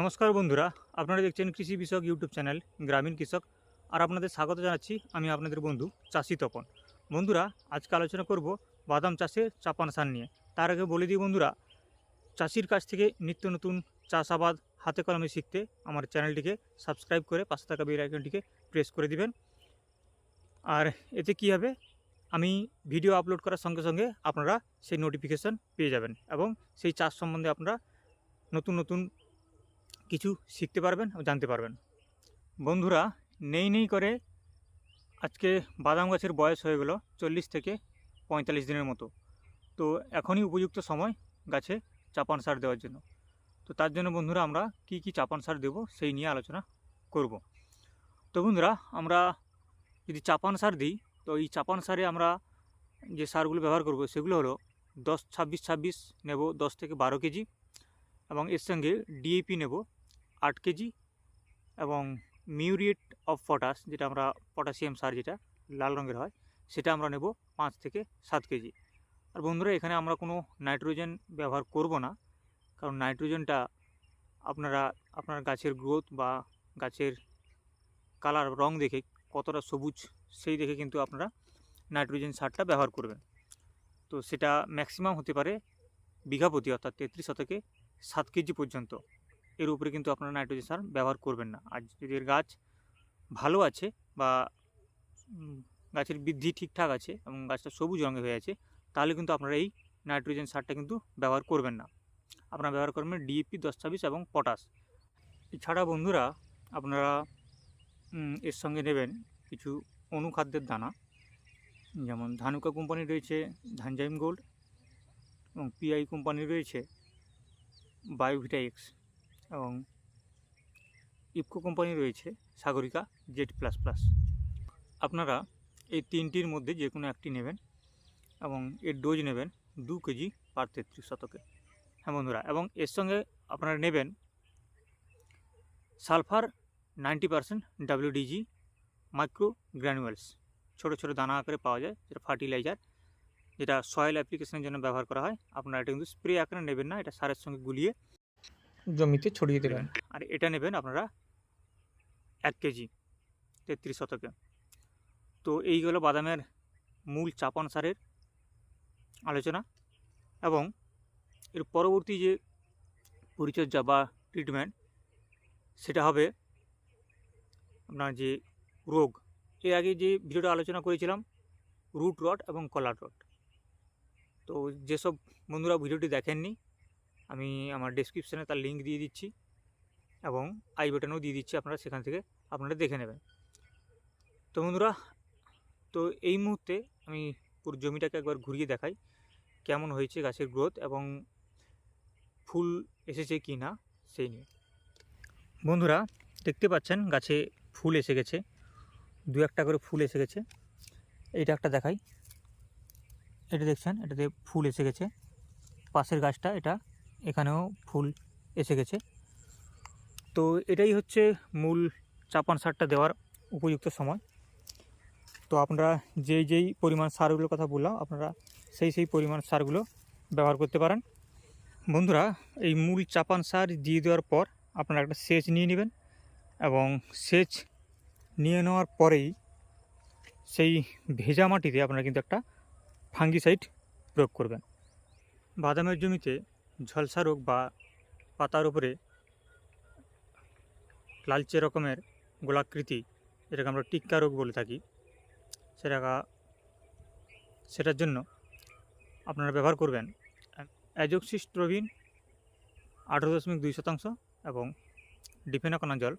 নমস্কার বন্ধুরা, আপনারা দেখছেন কৃষি বিষয়ক ইউটিউব চ্যানেল গ্রামীণ কৃষক। আর আপনাদের স্বাগত জানাচ্ছি আমি আপনাদের বন্ধু চাষি তপন। বন্ধুরা, আজকে আলোচনা করব বাদাম চাষের চাপান সার নিয়ে। তার আগে বলে দিই বন্ধুরা, চাষির কাছ থেকে নিত্য নতুন চাষাবাদ হাতে কলমে শিখতে আমার চ্যানেলটিকে সাবস্ক্রাইব করে পাশে থাকা বেল আইকনটিকে প্রেস করে দিবেন। আর এতে কি হবে? আমি ভিডিও আপলোড করার সঙ্গে সঙ্গে আপনারা সেই নোটিফিকেশান পেয়ে যাবেন এবং সেই চাষ সম্বন্ধে আপনারা নতুন নতুন কিছু শিখতে পারবেন ও জানতে পারবেন। বন্ধুরা, নেই নেই করে আজকে বাদাম গাছের বয়স হয়ে গেল চল্লিশ থেকে পঁয়তাল্লিশ দিনের মতো। তো এখনই উপযুক্ত সময় গাছে চাপান সার দেওয়ার জন্য। তো তার জন্য বন্ধুরা, আমরা কি কি চাপান সার দেব সেই নিয়ে আলোচনা করব। তো বন্ধুরা, আমরা যদি চাপান সার দিই, তো এই চাপান সারে আমরা যে সারগুলো ব্যবহার করব, সেগুলো হলো দশ, ছাব্বিশ ছাব্বিশ নেব দশ থেকে বারো কেজি এবং এর সঙ্গে ডিএপি নেব আট কেজি এবং মিউরিয়েট অফ পটাশ, যেটা আমরা পটাশিয়াম সার যেটা লাল রঙের হয়, সেটা আমরা নেব পাঁচ থেকে সাত কেজি। আর বন্ধুরা, এখানে আমরা কোনো নাইট্রোজেন ব্যবহার করব না, কারণ নাইট্রোজেনটা আপনারা, আপনার গাছের গ্রোথ বা গাছের কালার রং দেখে কতটা সবুজ, সেই দেখে কিন্তু আপনারা নাইট্রোজেন সারটা ব্যবহার করবেন। তো সেটা ম্যাক্সিমাম হতে পারে বিঘা প্রতি অর্থাৎ তেত্রিশ শতকে সাত কেজি পর্যন্ত। এর উপরে কিন্তু আপনারা নাইট্রোজেন সার ব্যবহার করবেন না। আর যদি এর গাছ ভালো আছে বা গাছের বৃদ্ধি ঠিকঠাক আছে এবং গাছটা সবুজ রঙের হয়ে আছে, তাহলে কিন্তু আপনারা এই নাইট্রোজেন সারটা কিন্তু ব্যবহার করবেন না। আপনারা ব্যবহার করবেন ডিএপি দশ ছাব্বিশ এবং পটাশ এছাড়া বন্ধুরা, আপনারা এর সঙ্গে নেবেন কিছু অনুখাদ্যের দানা। যেমন ধানুকা কোম্পানি রয়েছে, ধানজাইম গোল্ড এবং পিআই কোম্পানি রয়েছে, বায়োভিটা এক্স। এবং ইফকো কোম্পানি রয়েছে সাগরিকা জেড প্লাস প্লাস। আপনারা এই তিনটির মধ্যে যে কোনো একটি নেবেন এবং এর ডোজ নেবেন দু কেজি পার তেত্রিশ শতকে। হ্যাঁ বন্ধুরা, এবং এর সঙ্গে আপনারা নেবেন sulphur ninety percent WDG micro granules ছোটো ছোটো দানা আকারে পাওয়া যায়, যেটা ফার্টিলাইজার, যেটা সয়েল অ্যাপ্লিকেশনের জন্য ব্যবহার করা হয়। আপনারা এটা কিন্তু স্প্রে আকারে নেবেন না, এটা সারের সঙ্গে গুলিয়ে জমিতে ছড়িয়ে দেবেন আর এটা নেবেন আপনারা এক কেজি, তেত্রিশ শতকে। তো এই হলো বাদামের মূল চাপন সারের আলোচনা এবং এর পরবর্তী যে পরিচর্যা বা ট্রিটমেন্ট সেটা হবে আপনার যে রোগ। এর আগে যে ভিডিওটা আলোচনা করেছিলাম রুট রড এবং কলার রড তো যেসব বন্ধুরা ভিডিওটি দেখেননি আমি আমার ডেসক্রিপশানে তার লিঙ্ক দিয়ে দিচ্ছি এবং আই বাটনেও দিয়ে দিচ্ছি আপনারা সেখান থেকে আপনারা দেখে নেবেন। তো বন্ধুরা, তো এই মুহূর্তে আমি পুরো জমিটাকে একবার ঘুরিয়ে দেখাই কেমন হয়েছে গাছের গ্রোথ এবং ফুল এসেছে কি না সেই নিয়ে। বন্ধুরা, দেখতে পাচ্ছেন গাছে ফুল এসে গেছে, দু একটা করে ফুল এসে গেছে। এইটা একটা দেখাই। এটা দেখছেন, এটাতে ফুল এসে গেছে। পাশের গাছটা, এটা এখানেও ফুল এসে গেছে। তো এটাই হচ্ছে মূল চাপান সারটা দেওয়ার উপযুক্ত সময়। তো আপনারা যেই যেই পরিমাণ সারগুলোর কথা বললাম, আপনারা সেই সেই পরিমাণ সারগুলো ব্যবহার করতে পারেন। বন্ধুরা, এই মূল চাপান সার দিয়ে দেওয়ার পর আপনারা একটা সেচ নিয়ে নেবেন এবং সেচ নিয়ে নেওয়ার পরেই সেই ভেজা মাটিতে আপনারা কিন্তু একটা ফাঙ্গিসাইড প্রয়োগ করবেন। বাদামের জমিতে ঝলসা রোগ বা পাতার উপরে লালচে রকমের গোলাকৃতি, যেটাকে আমরা টিক্কা রোগ বলে থাকি, সেটা সেটার জন্য আপনারা ব্যবহার করবেন অ্যাজোক্সিস্ট্রোভিন আঠেরো দশমিক দুই শতাংশ এবং ডিফেনাকোনাজল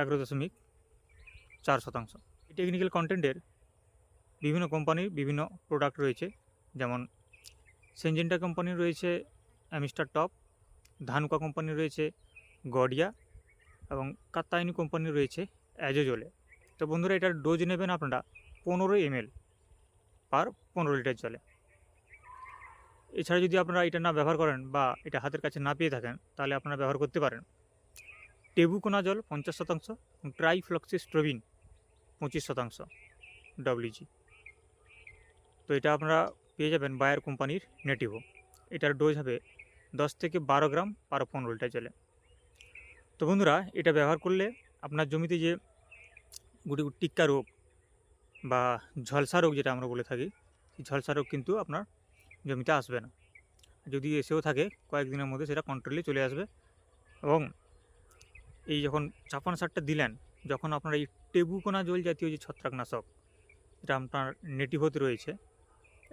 এগারো দশমিক চার শতাংশ। টেকনিক্যাল কন্টেন্টের বিভিন্ন কোম্পানির বিভিন্ন প্রোডাক্ট রয়েছে, যেমন সেনজেন্টা কোম্পানির রয়েছে অ্যামিস্টার টপ ধানুকা কোম্পানির রয়েছে গডিয়া এবং কাত্তায়নি কোম্পানির রয়েছে অ্যাজোজলে তো বন্ধুরা, এটার ডোজ নেবেন আপনারা পনেরো এমএল পার পনেরো লিটার জলে। এছাড়া যদি আপনারা এটা না ব্যবহার করেন বা এটা হাতের কাছে না পেয়ে থাকেন, তাহলে আপনারা ব্যবহার করতে পারেন। টেবুকোনা জল পঞ্চাশ শতাংশ ট্রাইফ্লক্সিস্ট্রোবিন পঁচিশ শতাংশ ডব্লিউজি তো এটা আপনারা পেয়ে যাবেন বায়ার কোম্পানির নেটিভো এটার ডোজ হবে দশ থেকে বারো গ্রাম পার পনেরো লিটার জলে তো বন্ধুরা, এটা ব্যবহার করলে আপনার জমিতে যে গুটি টিক্কা রোগ বা ঝলসা রোগ যেটা আমরা বলে থাকি, সেই ঝলসা রোগ কিন্তু আপনার জমিতে আসবে না। যদি এসেও থাকে, কয়েকদিনের মধ্যে সেটা কন্ট্রোলে চলে আসবে এবং এই যখন চাপান সারটা দিলেন, যখন আপনার এই টেবুকোনা জল জাতীয় যে ছত্রাকনাশক এটা আপনার নেটিভতে রয়েছে,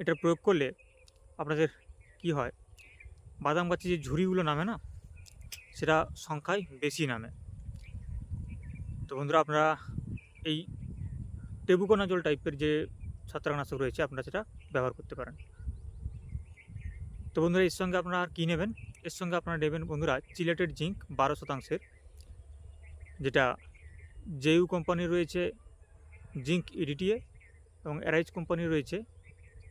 এটা প্রয়োগ করলে আপনাদের কি হয়? বাদাম গাছে যে ঝুড়িগুলো নামে না, সেটা সংখ্যায় বেশি নামে। তো বন্ধুরা, আপনারা এই টেবুকোনা জল টাইপের যে ছত্রাকনাশক রয়েছে, আপনারা সেটা ব্যবহার করতে পারেন। তো বন্ধুরা, এর সঙ্গে আপনারা কী নেবেন? এর সঙ্গে আপনারা নেবেন বন্ধুরা, চিলেটেড জিঙ্ক বারো শতাংশের, যেটা জেইউ কোম্পানির রয়েছে জিঙ্ক ইডিটিএ এবং এরাইজ কোম্পানি রয়েছে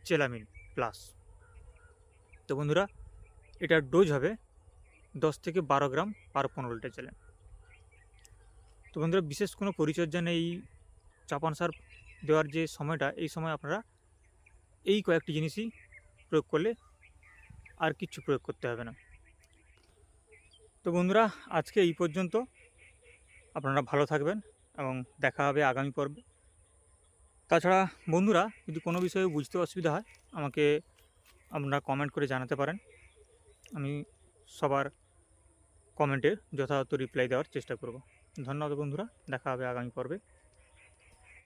চেলামিন প্লাস। তো বন্ধুরা এটার ডোজ হবে দশ থেকে বারো গ্রাম পার পনেরো লিটার জলে। তো বন্ধুরা, বিশেষ কোনো পরিচর্যা নেই, চাপান সার দেওয়ার যে সময়টা, এই সময় আপনারা এই কয়েকটি জিনিসই প্রয়োগ করলে আর কিচ্ছু প্রয়োগ করতে হবে না। তো বন্ধুরা, আজকে এই পর্যন্ত। আপনারা ভালো থাকবেন এবং দেখা হবে আগামী পর্বে। তাছাড়া বন্ধুরা, যদি কোনো বিষয়ে বুঝতে অসুবিধা হয়, আমাকে আপনারা কমেন্ট করে জানাতে পারেন। আমি সবার কমেন্টে যথাযথ রিপ্লাই দেওয়ার চেষ্টা করব। ধন্যবাদ বন্ধুরা দেখা হবে আগামী পর্বে।